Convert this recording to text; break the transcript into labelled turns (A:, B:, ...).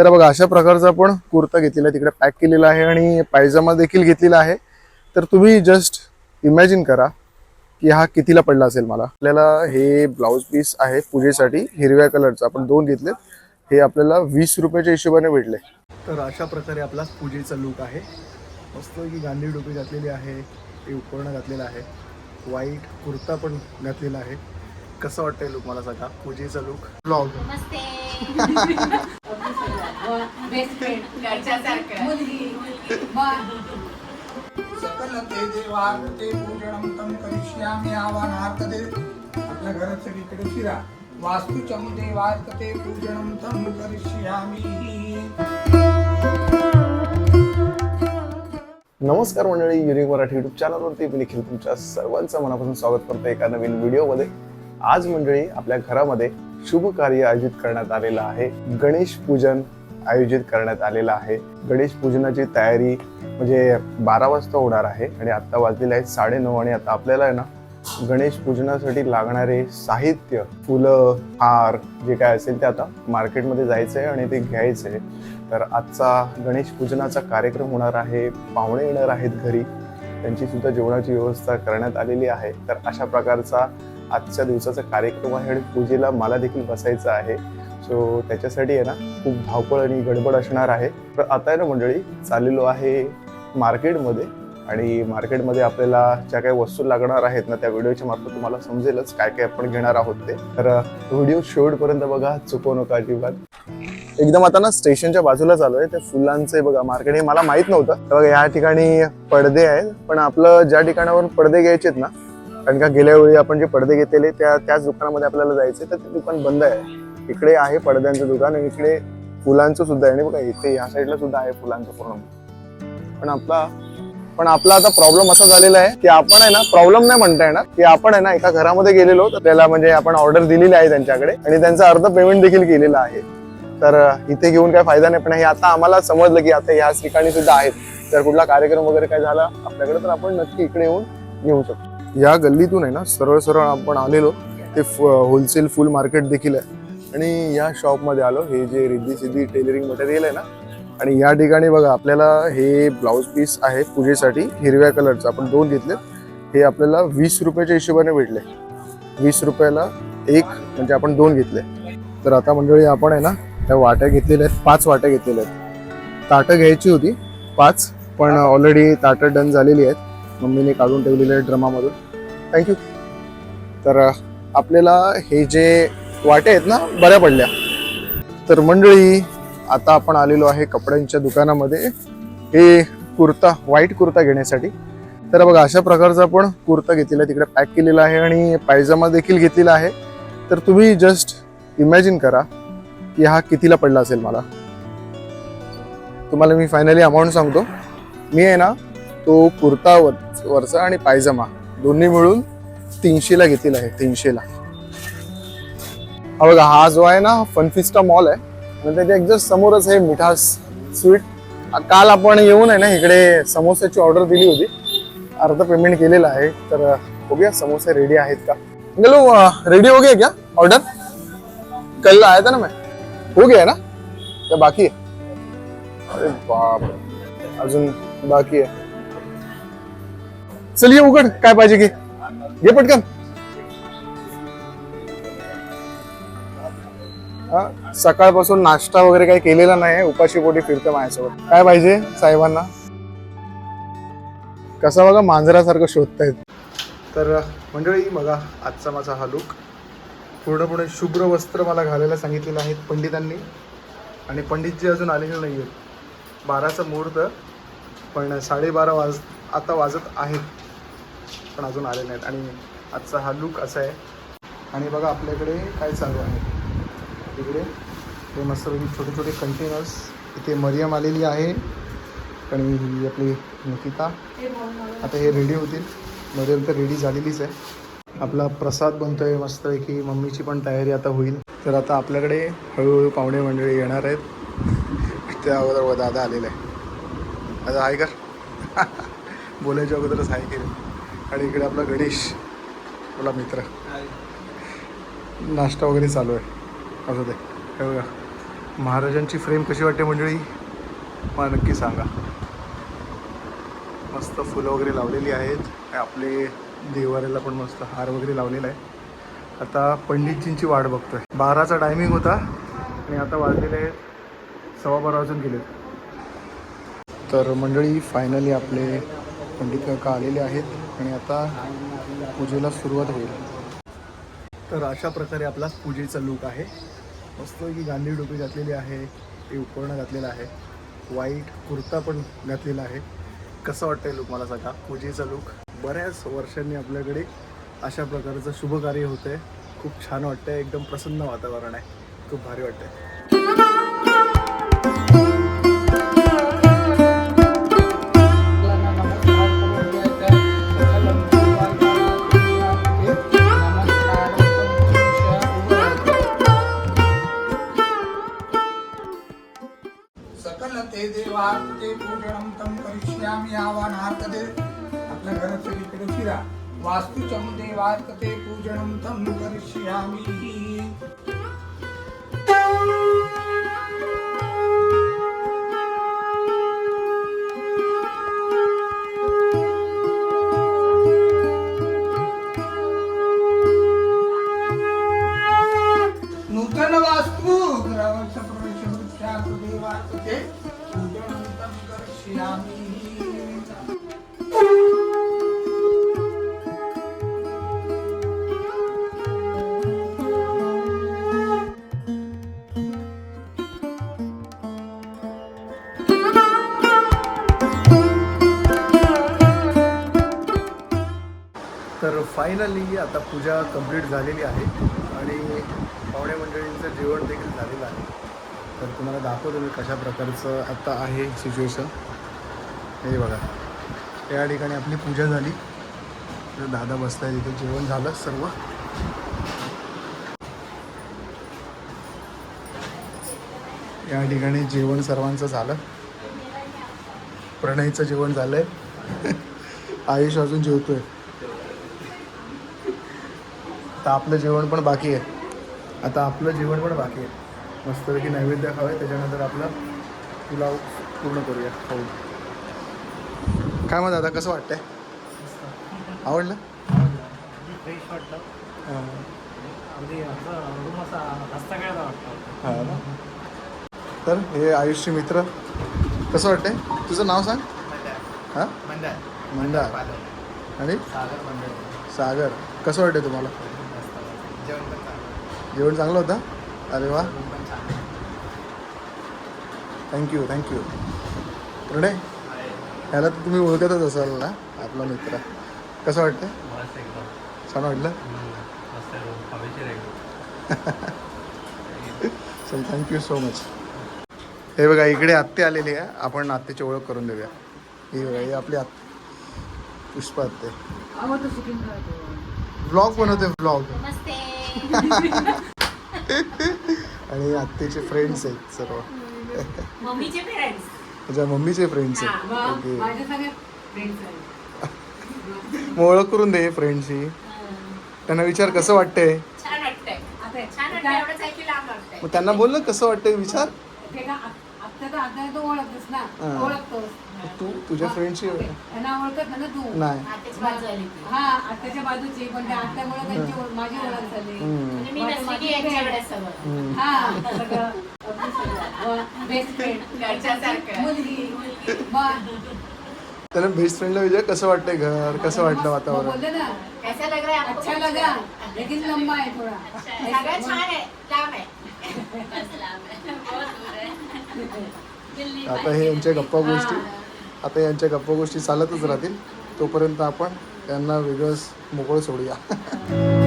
A: तर बघा अशा प्रकारचा आपण कुर्ता घेतलेला आहे. तिकडे पॅक केलेला आहे आणि पायजमा देखील घेतलेला आहे. तर तुम्ही जस्ट इमॅजिन करा की हा कितीला पडला असेल मला. आपल्याला हे ब्लाऊज पीस आहे पूजेसाठी हिरव्या कलरचं आपण दोन घेतलेत. हे आपल्याला वीस रुपयाच्या हिशोबाने भेटले. तर अशा प्रकारे आपला पूजेचा लुक आहे. मस्त की गांधी टोपी घातलेली आहे. ते उपकरणं घातलेलं आहे. व्हाईट कुर्ता पण घातलेला आहे. कसं वाटतंय लुक मला सांगा? पूजेचा लुक ब्लॉग
B: बेस्ट फ्रेंड घरच्यासारखं.
C: देवार्ते करिष्यामि आपल्या देवार्ते पूजनम तम करिष्यामि.
A: नमस्कार मंडळी युनिक मराठी युट्यूब चॅनलवरती मी निखिल तुमच्या सर्वांचं मनापासून स्वागत करतो एका नवीन व्हिडिओमध्ये. आज मंडळी आपल्या घरामध्ये शुभ कार्य आयोजित करण्यात आलेलं आहे गणेश पूजन आयोजित करण्यात आलेला आहे. गणेश पूजनाची तयारी म्हणजे बारा वाजता होणार आहे आणि आत्ता वाजलेले आहेत साडेनऊ आणि आता आपल्याला आहे ना गणेश पूजनासाठी लागणारे साहित्य फुलं हार जे काय असेल ते आता मार्केटमध्ये जायचं आहे आणि ते घ्यायचं आहे. तर आजचा गणेश पूजनाचा कार्यक्रम होणार आहे पाहुणे येणार आहेत घरी. त्यांची सुद्धा जेवणाची व्यवस्था करण्यात आलेली आहे. तर अशा प्रकारचा आजच्या दिवसाचा कार्यक्रम आहे आणि पूजेला मला देखील बसायचं आहे. सो त्याच्यासाठी आहे ना खूप धावपळ आणि गडबड असणार आहे. तर आता आहे ना मंडळी चाललेलो आहे मार्केटमध्ये आणि मार्केटमध्ये आपल्याला ज्या काही वस्तू लागणार आहेत ना त्या व्हिडिओच्या मार्फत तुम्हाला समजेलच काय काय आपण घेणार आहोत ते. तर व्हिडिओ शेवटपर्यंत बघा चुकवू नका अजिबात. एकदम आता ना स्टेशनच्या बाजूला चालू आहे ते फुलांचे बघा मार्केट हे मला माहीत नव्हतं. तर बघा या ठिकाणी पडदे आहेत पण आपलं ज्या ठिकाणावरून पडदे घ्यायचे आहेत ना कारण का गेल्या वेळी आपण जे पडदे घेतलेले त्या त्याच दुकानामध्ये आपल्याला जायचे तर ते दुकान बंद आहे. इकडे आहे पडद्यांचं दुकान आणि इकडे फुलांचं सुद्धा आहे. आणि बघा इथे ह्या साईडला सुद्धा आहे फुलांचं पूर्ण. पण आपला पण आपला आता प्रॉब्लेम असा झालेला आहे की आपण आहे ना प्रॉब्लेम नाही म्हणता येणार. की आपण आहे ना एका घरामध्ये गेलेलो तर त्याला म्हणजे आपण ऑर्डर दिलेली आहे त्यांच्याकडे आणि त्यांचं अर्ध पेमेंट देखील केलेलं आहे. तर इथे घेऊन काय फायदा नाही. पण हे आता आम्हाला समजलं की आता ह्याच ठिकाणी सुद्धा आहेत. जर कुठला कार्यक्रम वगैरे काय झाला आपल्याकडे तर आपण नक्की इकडे येऊन घेऊ शकतो. या गल्लीतून आहे ना सरळ सरळ आपण आलेलो. ते होलसेल फुल मार्केट देखील आहे. आणि या शॉपमध्ये आलो. हे जे रिद्धी सिद्धी टेलरिंग मटेरियल आहे ना आणि या ठिकाणी बघा आपल्याला हे ब्लाऊज पीस आहे पूजेसाठी हिरव्या कलरचं आपण दोन घेतले हे आपल्याला वीस रुपयाच्या हिशोबाने भेटले. वीस रुपयाला एक म्हणजे आपण दोन घेतले. तर आता मंडळी आपण आहे ना त्या वाट्या घेतलेल्या आहेत. पाच वाट्या घेतलेल्या आहेत. ताटं घ्यायची होती पाच पण ऑलरेडी ताटं डन झालेली आहेत. मम्मीने काढून ठेवलेले आहेत ड्रमामधून. थँक्यू तर आपल्याला हे जे वाटे आहेत ना बऱ्या पडल्या. तर मंडळी आता आपण आलेलो आहे कपड्यांच्या दुकानामध्ये. हे कुर्ता व्हाईट कुर्ता घेण्यासाठी. तर बघा अशा प्रकारचा आपण कुर्ता घेतलेला आहे तिकडे पॅक केलेला आहे आणि पायजमा देखील घेतलेला आहे. तर तुम्ही जस्ट इमॅजिन करा की हा कितीला पडला असेल मला. तुम्हाला मी फायनली अमाऊंट सांगतो. मी आहे ना तो कुर्ता वर वरचा आणि पायजमा दोन्ही मिळून तीनशेला घेतलेला आहे तीनशेला. हा बघा हा जो आहे ना फनफिस्टा मॉल आहे. आणि त्याच्या एकदम समोरच आहे मिठास स्वीट. काल आपण येऊन आहे ना इकडे समोस्याची ऑर्डर दिली होती. अर्ध पेमेंट केलेलं आहे तर बघूया समोसे रेडी आहेत का. गलो रेडी हो गया क्या ऑर्डर कल आया था ना मैं? हो गया ना? क्या बाकी है? अरे बाप अजून बाकी आहे चल ये उघड काय पाहिजे की? घे पटकन. सकाळपासून नाश्ता वगैरे काही केलेला नाही उपाशी पोटी फिरतं माझ्यासोबत. काय पाहिजे साहेबांना? कसा बघा मांजरासारखं शोधतायत. तर मंडळी बघा आजचा माझा हा लुक पूर्णपणे शुभ्र वस्त्र मला घालायला सांगितलेलं आहेत पंडितांनी. आणि पंडितजी अजून आलेले नाही आहेत बाराचा मुहूर्त पण साडेबारा वाज आता वाजत आहेत पण अजून आले नाहीत. आणि आजचा हा लुक असा आहे. आणि बघा आपल्याकडे काय चालू आहे? इकडे हे मस्तपैकी छोटे छोटे कंटेनर्स इथे मरियम आलेली आहे. आणि ही आपली निकिता. आता हे रेडी होतील. मरियम तर रेडी झालेलीच आहे. आपला प्रसाद बनतोय मस्तपैकी मम्मीची पण तयारी आता होईल. तर आता आपल्याकडे हळूहळू पाहुणे मंडळी येणार आहेत. त्या अगोदर दादा आलेला आहे. आता हाय कर बोलायच्या अगोदरच हाय केलं आणि इकडे आपला गणेश. आपला मित्र. नाश्ता वगैरे चालू आहे. असं ते हे बघा. महाराजांची फ्रेम कशी वाटते मंडळी? मला नक्की सांगा. मस्त फुलं वगैरे लावलेली आहेत. आपले देवाऱ्याला पण मस्त हार वगैरे लावलेला आहे. आता पंडितजींची वाट बघतोय. बाराचा टायमिंग होता. आणि आता वाजलेले आहेत. सव्वा बारा वाजून गेलेत. तर मंडळी फायनली आपले पंडित काका आलेले आहेत. आणि आता पूजेला सुरुवात होईल. तर अशा प्रकारे आपला पूजेचा लूक आहे. मस्त की गांधी टोपी घातलेली आहे. ते उपकरणं घातलेलं आहे. वाईट कुर्ता पण घातलेला आहे. कसं वाटतंय लुक मला सांगा? पूजेचा लुक बऱ्याच वर्षांनी आपल्याकडे अशा प्रकारचं शुभ कार्य होतंय. खूप छान वाटतंय. एकदम प्रसन्न वातावरण आहे. खूप भारी वाटतंय.
C: करिष्यामि आवाहनार्थ ते आपल्या घरात सगळीकडे फिरा. वास्तुचम देवार्थ ते पूजनम तम करिष्यामी.
A: तर फायनली आता पूजा कंप्लीट झालेली आहे आणि पाहुणे मंडळींचं जेवण देखील झालेलं आहे. तर तुम्हाला दाखवतो मी कशा प्रकारचं आत्ता आहे सिच्युएशन हे बघा. या ठिकाणी आपली पूजा झाली. तर दादा बसलाय तिथे. जेवण झालं सर्व. या ठिकाणी जेवण सर्वांचं झालं. प्रणयचं जेवण झालंय. आयुष अजून जेवतोय. आता आपलं जेवण पण बाकी आहे. आता आपलं जेवण पण बाकी आहे. मस्तपैकी नैवेद्य खावे त्याच्यानंतर आपला पुलाव पूर्ण करूया. खाऊ काय मग दादा कसं वाटतंय? आवडलं? हां. हां तर हे आयुषचे मित्र कसं वाटतंय? तुझं नाव सांग. हां? आणि?
D: सागर
A: कसं वाटतंय तुम्हाला?
D: जेवण चांगलं.
A: होतं? अरे वा. Thank you thank you. प्रणय ह्याला तर तुम्ही ओळखतच असाल ना आपला मित्र. कसं वाटतं
D: मस्त एकदम.
A: छान वाटलं? चल थँक्यू सो मच हे बघा इकडे आत्ते आलेली आहे. आपण आत्तेची ओळख करून देऊया. ही बघा ही आपली आत पुष्पा आत्ते. व्लॉग बनवते
B: नमस्ते.
A: आणि आत्तेचे फ्रेंड्स आहेत सर्व.
B: मम्मीचे पेरेंट्स
A: मम्मीचे फ्रेंड्स
B: हा,
A: आहेत ओके
B: माझे सगळे फ्रेंड्स आहेत.
A: मग ओळख करून दे फ्रेंडशी त्यांना विचार कसं वाटतंय?
B: छान वाटतंय. आता छान वाटतंय एवढंच आहे की लांब वाटतंय.
A: मग त्यांना बोल ना कसं वाटतंय विचार?
E: ते का आ- आत्ता तर आता तो ओळखतोस ना. ओळखतोस.
A: तू तुझ्या फ्रेंडशी
E: त्यांना ओळखत ना तू.
A: नाही.
B: आत्याची बाजू आली ती.
E: हा आत्ताच्या बाजूची पण त्या आत्यामुळे त्यांची ओळख- माझी ओळख झाली.
A: हम्म.
B: म्हणजे मी नसली की यांच्याकडे सगळं.
A: हम्म.
E: हा सगळं. बेस्ट फ्रेंड मुलगी
A: त्याला बेस्ट फ्रेंडला विचार कसं वाटतंय घर? कसं वाटलं वातावरण?
E: बोलले ना.
B: कैसा लग रहा है आपको
E: अच्छा लगा लेकिन लंबा आहे थोडा.
B: सगळं छान आहे. लांब आहे. बस लांब आहे. बहुत दूर आहे. दिल्ली
A: आता हे यांच्या गप्पा गोष्टी. आता यांच्या गप्पा गोष्टी चालतच राहतील. तोपर्यंत आपण त्यांना वेगळंच मोकळं सोडूया.